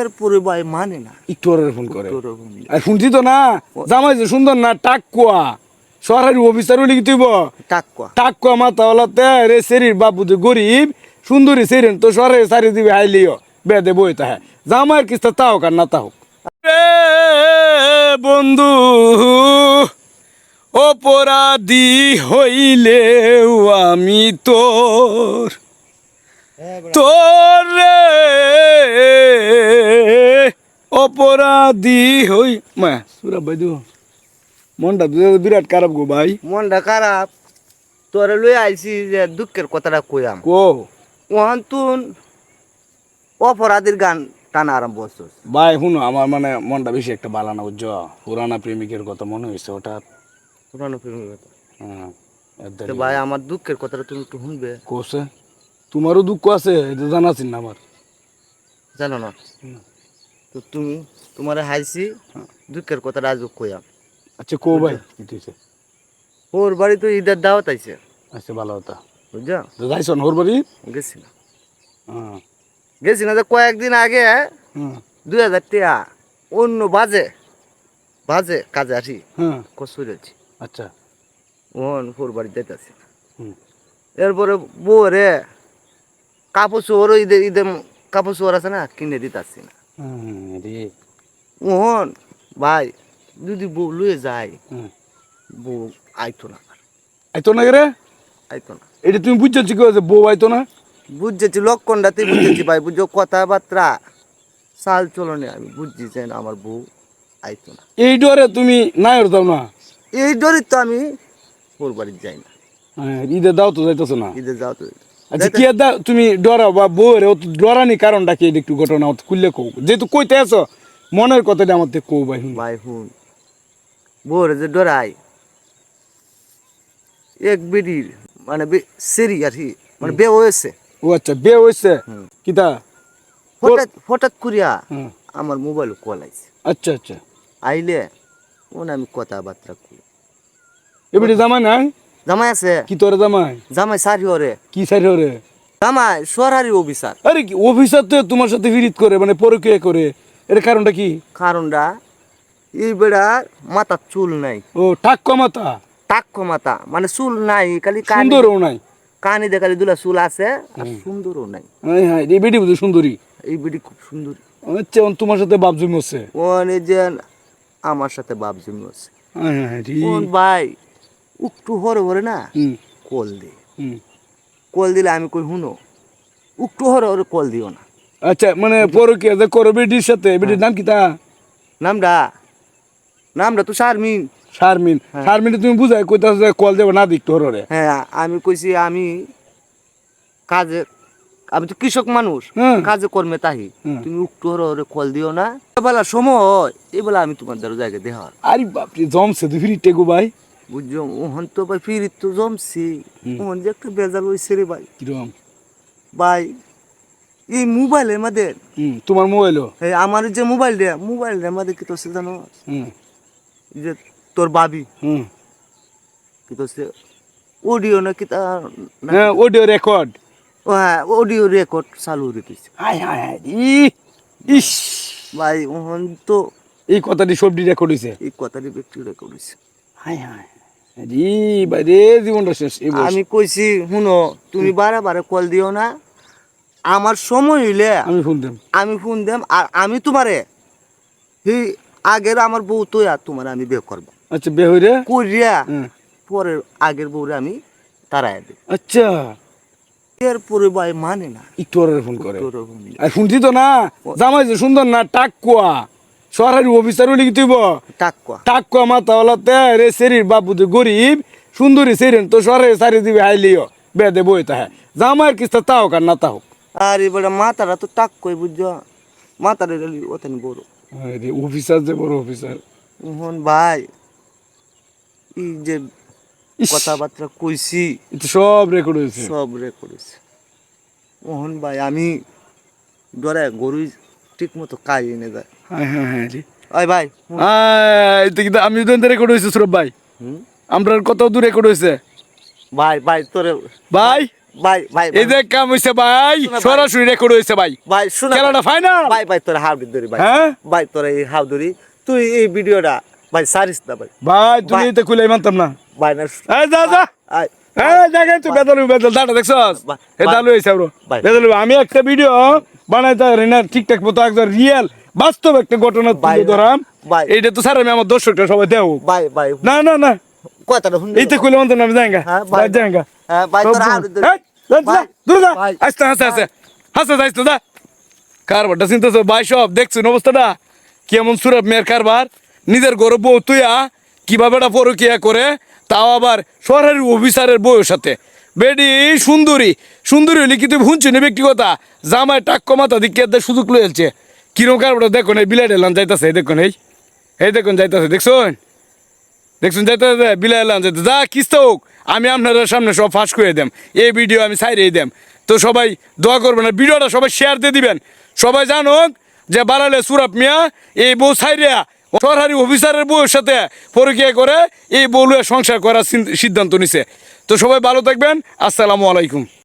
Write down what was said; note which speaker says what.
Speaker 1: এরপরে ভাই মানে না।
Speaker 2: একটু ফোন করে।
Speaker 1: তোর।
Speaker 2: আর শুনছি তো না? জামাই যে সুন্দর না টাকুয়া সরকারি অফিসার হলে কি তুইব
Speaker 1: টাকুয়া
Speaker 2: টাকুয়া মাথা হলাতে রে শরীর বাবু যে গরিব সুন্দরী শরীর তো সরকারি সারি দিবে হাইলিও বেদে বই তাহে। জামাইয়ের কিস্তা তাও কার না তাও। বন্ধু অপরাধী হইলেও আমি তোর তোর রে অপরাধী হই। মা সুরা ভাই দিও মনটা তো বিরাট খারাপ গো ভাই।
Speaker 1: মনটা খারাপ। তোরে লই আইছি যে দুঃখের কথাটা কইয়াম
Speaker 2: কো?
Speaker 1: ওহান তুন অপরাধীর গান টানা আরম্ভ করছিস।
Speaker 2: ভাই শুনো আমার মানে মনটা বেশি একটা বালা না বুঝছ? পুরানা প্রেমিকের কথা মনে হয়েছে হঠাৎ।
Speaker 1: পুরানো প্রেমের কথা।
Speaker 2: হ্যাঁ,
Speaker 1: তো ভাই আমার দুঃখের কথাটা তুমি একটু শুনবে।
Speaker 2: কোসে তোমারও দুঃখ আছে এটা জানাছিস না আমার।
Speaker 1: জানো না। তো তুমি তোমার হাইছি দুঃখের কথাটা আজ কইয়াম
Speaker 2: আচ্ছা কো ভাই কি হয়েছে
Speaker 1: ওর বাড়ি তো ঈদের দাওয়াত আইছে।
Speaker 2: আচ্ছা ভালো কথা।
Speaker 1: বুঝছ?
Speaker 2: তো যাইছ ওর বাড়ি?
Speaker 1: গেছি না।
Speaker 2: হ্যাঁ।
Speaker 1: গেছি না যে কয়েকদিন আগে
Speaker 2: হ্যাঁ।
Speaker 1: দুই হাজার টাকা অন্য বাজে বাজে কাজে আসি
Speaker 2: হ্যাঁ।
Speaker 1: কসুর আছি।
Speaker 2: আচ্ছা।
Speaker 1: ওহন ওর বাড়ি যাইতেছি এরপরে বউ রে কাপড় চোরও ঈদে ঈদে কাপড় চোর আছে না কিনে দিতেছি না। ওহন ভাই যদি বউ লুয়ে যায় বউ আইতো না।
Speaker 2: আইতো না রে?
Speaker 1: আইতো না।
Speaker 2: এটা তুমি বুঝছ কি হয়েছে বউ আইতো না?
Speaker 1: বুঝেছি লক্ষণটাতে বুঝেছি ভাই বুঝছ কথাবার্তা। চাল চলনে আমি বুঝছি যে আমার বউ আইতো না।
Speaker 2: এই ডরে তুমি নাই দাও না?
Speaker 1: এই ডরি তো আমি ওর বাড়ি যাই না।
Speaker 2: হ্যাঁ ঈদে দাও তো যাইতেছো না?
Speaker 1: ঈদে যাও তো
Speaker 2: আচ্ছা কি দাও তুমি ডরাও বা বউ রে অত ডরানি কারণটা কি? একটু ঘটনা খুললে কও। যেহেতু কইতে আছো মনের কথাটা আমার থেকে কও ভাই।
Speaker 1: ভাই হুন। বউর যে ডরাই এক বেডির মানে সেরি আর কি মানে বে হয়েছে।
Speaker 2: ও আচ্ছা বে হইছে
Speaker 1: হুম।
Speaker 2: কিতা
Speaker 1: হঠাৎ হঠাৎ করিয়া। আমার মোবাইল কল আইছে
Speaker 2: আচ্ছা আচ্ছা।
Speaker 1: আইলে ওন আমি কথাবার্তা করি
Speaker 2: এবারে জামাই নাই?
Speaker 1: জামাই আছে।
Speaker 2: কি তোর জামাই?
Speaker 1: জামাই সারি ওরে।
Speaker 2: কি সাইড রে
Speaker 1: জামাই সরহারি অফিসার।
Speaker 2: আরে কি অফিসার তো তোমার সাথে বিরিত করে মানে পরকিয়া করে। এর কারণটা কি?
Speaker 1: কারণটা এই বেড়ার মাথার চুল নাই।
Speaker 2: ও টাক কমাতা
Speaker 1: টাক্ক মাথা মানে চুল নাই খালি
Speaker 2: সুন্দরও নাই।
Speaker 1: কানি দেখালি দুলা চুল আছে আর সুন্দরও নাই।
Speaker 2: হ্যাঁ হ্যাঁ এই বেটি বুঝি সুন্দরী।
Speaker 1: এই বেটি খুব সুন্দর।
Speaker 2: আচ্ছা তোমার সাথে বাপ জমি হচ্ছে
Speaker 1: ওনে যে আমার সাথে বাপ জমি আছে।
Speaker 2: হ্যাঁ হ্যাঁ
Speaker 1: ভাই একটু হরে হরে না? কল দে। কল দিলে আমি কই শুনো একটু হরে হরে কল দিও না।
Speaker 2: আচ্ছা মানে পরকিয়া যে করো বেটির সাথে? বেটির নাম কি তা?
Speaker 1: নামটা? নামটা তো শারমিন।
Speaker 2: শারমিন। শারমিন তুমি বুঝাই কইতাছ যে কল দেব না দিক তোর
Speaker 1: হ্যাঁ আমি কইছি আমি কাজে আমি তো কৃষক মানুষ। কাজে কর্মে তাহি। তুমি একটু হরে হরে কল দিও না। এবেলা সময় এবেলা আমি তোমার দ্বারা জায়গায় দেহা
Speaker 2: আরে বাপরে জমছে তুই ফিরি টেকু ভাই।
Speaker 1: বুঝছ? ওহন তো ভাই ফিরি তো জমছি। ওহন যে একটা বেজাল হয়েছে রে ভাই।
Speaker 2: কিরম
Speaker 1: ভাই এই মোবাইলের মধ্যে
Speaker 2: তোমার মোবাইলও?
Speaker 1: এই আমার যে মোবাইল রে মোবাইলের মধ্যে কি তো সে জানো যে তোর বাবি
Speaker 2: হুম।
Speaker 1: কি তো সে অডিও না কি তা
Speaker 2: হ্যাঁ অডিও রেকর্ড।
Speaker 1: ও হ্যাঁ অডিও রেকর্ড চালু রেখেছে
Speaker 2: হাই হাই হাই ইস।
Speaker 1: ভাই ওহন তো
Speaker 2: এই কথাটি সবটি রেকর্ড হইছে?
Speaker 1: এই কথাটি ব্যক্তি রেকর্ড হয়েছে
Speaker 2: হাই হাই
Speaker 1: আমি কইছি শুনো তুমি বারে বারে কল দিও না। আমার সময় হইলে
Speaker 2: আমি শুনতাম
Speaker 1: আমি ফোন দেম আর আমি তোমারে এই আগের আমার বউ তো আর তোমার আমি বিয়ে করব।
Speaker 2: আচ্ছা বে হই রে
Speaker 1: করিয়া
Speaker 2: হ্যাঁ।
Speaker 1: পরের আগের বউরে আমি তারাই দেব।
Speaker 2: আচ্ছা।
Speaker 1: এরপরে ভাই মানে না।
Speaker 2: ওরে ফোন করে।
Speaker 1: তোর।
Speaker 2: আর শুনছি তো না জামাই যে সুন্দর না টাকুয়া সরকারি অফিসার হলে কি তুইব?
Speaker 1: টাক্কা
Speaker 2: মাথা হলাতে রে শরীর বাবু যে গরিব সুন্দরী শরীর তো সরকারি সারি দিবে হাইলিও বেদে বই তাহে। জামাইয়ের কিস্তা তাও কার না তাও?
Speaker 1: আর এবারে মাথাটা তো টাক্কই বুঝছ। মাথাটা ওখানে বড়।
Speaker 2: অফিসার যে বড় অফিসার।
Speaker 1: মোহন ভাই এই যে কথাবার্তা কইছি
Speaker 2: সব রেকর্ড হয়েছে।
Speaker 1: সব রে করেছে মোহন ভাই আমি ডরে গরু ঠিক মতো কাজ এনে যায়।
Speaker 2: হ্যাঁ হ্যাঁ হ্যাঁ।
Speaker 1: ওই ভাই।
Speaker 2: আমি রেকর্ড হয়েছে সৌরভ ভাই? আমরা কত দূর রেকর্ড হয়েছে
Speaker 1: ভাই ভাই তোরে
Speaker 2: ভাই?
Speaker 1: ভাই ভাই
Speaker 2: এই যে কাম হইছে ভাই সরাসরি রেকর্ড হইছে ভাই।
Speaker 1: ভাই শোনা।
Speaker 2: খেলাটা ফাইনাল
Speaker 1: ভাই ভাই তোর হাউডি ধরি ভাই।
Speaker 2: হ্যাঁ?
Speaker 1: ভাই তোর এই তুই এই ভিডিওটা ভাই সারিস না ভাই।
Speaker 2: ভাই তুমি। এটা মানতাম না।
Speaker 1: ভাই না
Speaker 2: এই যা আমি একটা ভিডিও বানাইতে ঠিকঠাক মতো একদম রিয়েল বাস্তব একটা ঘটনা তুলে ধরাম। এইটা তো স্যার আমি আমার দর্শকটা সবাই দেও। না না না।
Speaker 1: কথাটা
Speaker 2: আমি যাইঙ্গা
Speaker 1: হ্যাঁ, ভাই।
Speaker 2: ভাই
Speaker 1: হ্যাঁ, ভাই, তোর হাত
Speaker 2: দূর যা।
Speaker 1: ভাই।
Speaker 2: আস্তে হাসতে হাসতে হাসতে যাইতো যা। কারবারটা চিন্তাছ? ভাই সব দেখছুন অবস্থাটা? কেমন সুরভ মেয়ের কারবার? নিজের গরু বউ তুইয়া কীভাবে এটা পরকিয়া করে? তাও আবার সরকারি অফিসারের বউয়ের সাথে। বেডি সুন্দরী। সুন্দরী হলে কি তুই না ব্যক্তিগতা? জামায় টাক কমাতা দিকে সুযোগ লইছে কিরম কারবারটা দেখো এই বিলাই এলাম যাইতাছে দেখুন, এই। এই দেখুন, যাইতাছে, দেখছুন? দেখছুন যাইতে বিলাই এলাম যাইতে যা কিস্ত হোক, আমি আপনাদের সামনে সব ফাঁস করে দেম। এই ভিডিও আমি সাইডেই দেম। তো সবাই দোয়া করবেন আর ভিডিওটা সবাই শেয়ার দিয়ে দিবেন। সবাই জানুক যে বাড়ালে সুরাপ মিয়া এই বউ সাইরিয়া সরকারি অফিসারের বউয়ের সাথে পরীক্ষা করে এই বউ লইয়া সংসার করার সিদ্ধান্ত নিছে। তো সবাই ভালো থাকবেন। আসসালামু আলাইকুম।